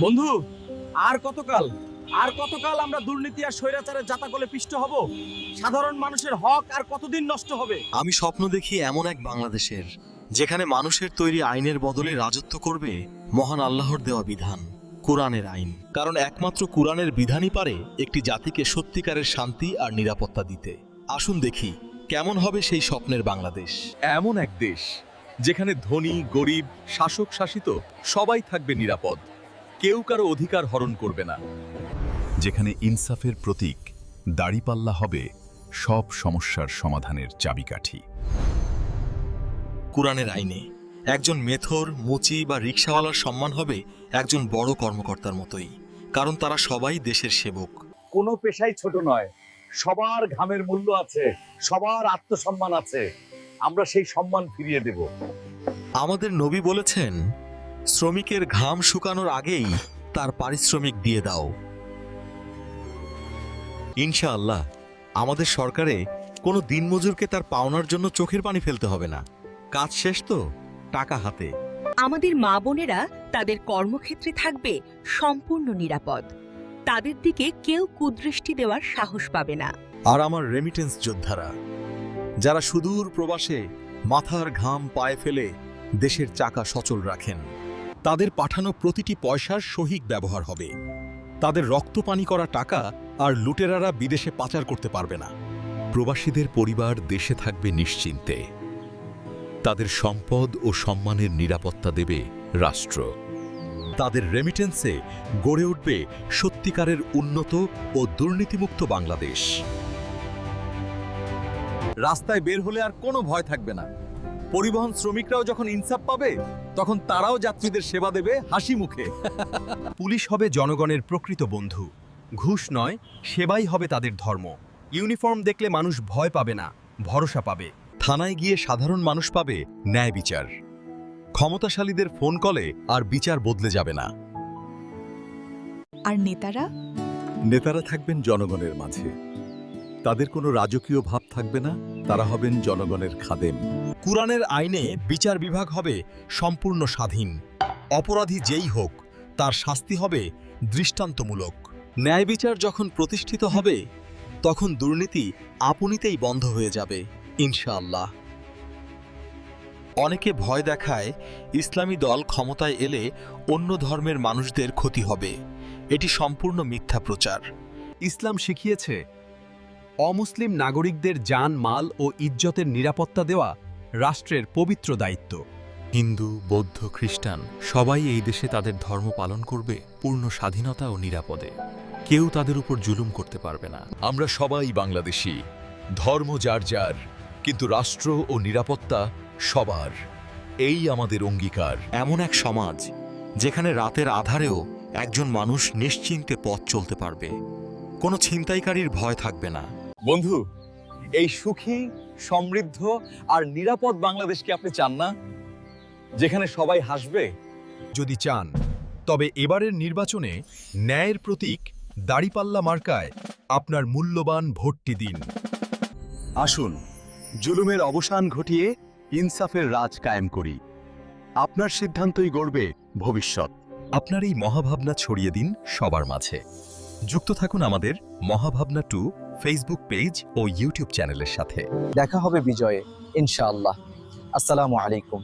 বন্ধু আর কতকাল আর কতকাল আমরা দুর্নীতি আর স্বৈরাচারের জাতাকলে পিষ্ট হব? সাধারণ মানুষের হক আর কতদিন নষ্ট হবে? আমি স্বপ্ন দেখি এমন এক বাংলাদেশের যেখানে মানুষের তৈরি আইনের বদলে রাজত্ব করবে মহান আল্লাহর দেওয়া বিধান কোরআনের আইন। কারণ একমাত্র কোরআনের বিধানই পারে একটি জাতিকে সত্যিকারের শান্তি আর নিরাপত্তা দিতে। আসুন দেখি কেমন হবে সেই স্বপ্নের বাংলাদেশ? এমন এক দেশ যেখানে ধনী গরিব শাসক শাসিত সবাই থাকবে নিরাপদ। কেউ কারও অধিকার হরণ করবে না। যেখানে ইনসাফের প্রতীক দাড়িপাল্লা হবে সব সমস্যার সমাধানের চাবিকাঠি। কোরআনের আইনে একজন মেথর মুচি বা রিক্সাওয়ালার সম্মান হবে একজন বড় কর্মকর্তার মতোই কারণ তারা সবাই দেশের সেবক। কোনো পেশাই ছোট নয় সবার ঘামের মূল্য আছে সবার আত্মসম্মান আছে আমরা সেই সম্মান ফিরিয়ে দেব। আমাদের নবী বলেছেন শ্রমিকের ঘাম শুকানোর আগেই তার পারিশ্রমিক দিয়ে দাও। ইনশাআল্লাহ আমাদের সরকারে কোনো দিনমজুরকে তার পাওনার জন্য চোখের পানি ফেলতে হবে না। কাজ শেষ তো টাকা হাতে। আমাদের মা বোনেরা তাদের কর্মক্ষেত্রে থাকবে সম্পূর্ণ নিরাপদ। তাদের দিকে কেউ কুদৃষ্টি দেওয়ার সাহস পাবে না। আর আমার রেমিটেন্স যোদ্ধারা যারা সুদূর প্রবাসে মাথার ঘাম পায়ে ফেলে দেশের চাকা সচল রাখেন। তাদের পাঠানো প্রতিটি পয়সার সহিক ব্যবহার হবে। তাদের রক্ত পানি করা টাকা আর লুটেরারা বিদেশে পাচার করতে পারবে না। প্রবাসীদের পরিবার দেশে থাকবে নিশ্চিন্তে। তাদের সম্পদ ও সম্মানের নিরাপত্তা দেবে রাষ্ট্র। তাদের রেমিটেন্সে গড়ে উঠবে সত্যিকারের উন্নত ও দুর্নীতিমুক্ত বাংলাদেশ। রাস্তায় বের হলে আর কোনো ভয় থাকবে না। পরিবহন শ্রমিকরাও যখন ইনসাফ পাবে তখন তারাও যাত্রীদের সেবা দেবে হাসি মুখে। পুলিশ হবে জনগণের প্রকৃত বন্ধু। ঘুষ নয় সেবাই হবে তাদের ধর্ম। ইউনিফর্ম দেখলে মানুষ ভয় পাবে না ভরসা পাবে। থানায় গিয়ে সাধারণ মানুষ পাবে ন্যায় বিচার। ক্ষমতাশালীদের ফোন কলে আর বিচার বদলে যাবে না। আর নেতারা? নেতারা থাকবেন জনগণের মাঝে। তাদের কোনো রাজকীয় ভাব থাকবে না, তারা হবেন জনগণের খাদেম। কুরআনের আইনে বিচার বিভাগ হবে সম্পূর্ণ স্বাধীন। অপরাধী যেই হোক, তার শাস্তি হবে দৃষ্টান্তমূলক। ন্যায় বিচার যখন প্রতিষ্ঠিত হবে, তখন দুর্নীতি আপনিতেই বন্ধ হয়ে যাবে, ইনশাআল্লাহ। অনেকে ভয় দেখায় ইসলামী দল ক্ষমতায় এলে অন্য ধর্মের মানুষদের ক্ষতি হবে। এটি সম্পূর্ণ মিথ্যা প্রচার। ইসলাম শিখিয়েছে অমুসলিম নাগরিকদের জান মাল ও ইজ্জতের নিরাপত্তা দেওয়া রাষ্ট্রের পবিত্র দায়িত্ব। হিন্দু বৌদ্ধ খ্রিস্টান সবাই এই দেশে তাদের ধর্ম পালন করবে পূর্ণ স্বাধীনতা ও নিরাপদে। কেউ তাদের উপর জুলুম করতে পারবে না। আমরা সবাই বাংলাদেশী ধর্ম যার যার কিন্তু রাষ্ট্র ও নিরাপত্তা সবার। এই আমাদের অঙ্গীকার। এমন এক সমাজ যেখানে রাতের আধারেও একজন মানুষ নিশ্চিন্তে পথ চলতে পারবে। কোনো ছিনতাইকারীর ভয় থাকবে না। বন্ধু এই সুখী সমৃদ্ধ আর নিরাপদ বাংলাদেশ কি আপনি চান না? যেখানে সবাই হাসবে? যদি চান তবে এবারের নির্বাচনে ন্যায়ের প্রতীক দাড়িপাল্লা মার্কায় আপনার মূল্যবান ভোটটি দিন। আসুন জুলুমের অবসান ঘটিয়ে ইনসাফের রাজ কায়েম করি। আপনার সিদ্ধান্তই গড়বে ভবিষ্যৎ। আপনার এই মহাভাবনা ছড়িয়ে দিন সবার মাঝে। যুক্ত থাকুন আমাদের মহাভাবনা টু ফেসবুক পেজ ও ইউটিউব চ্যানেলের সাথে। দেখা হবে বিজয়ে ইনশাআল্লাহ। আসসালামু আলাইকুম।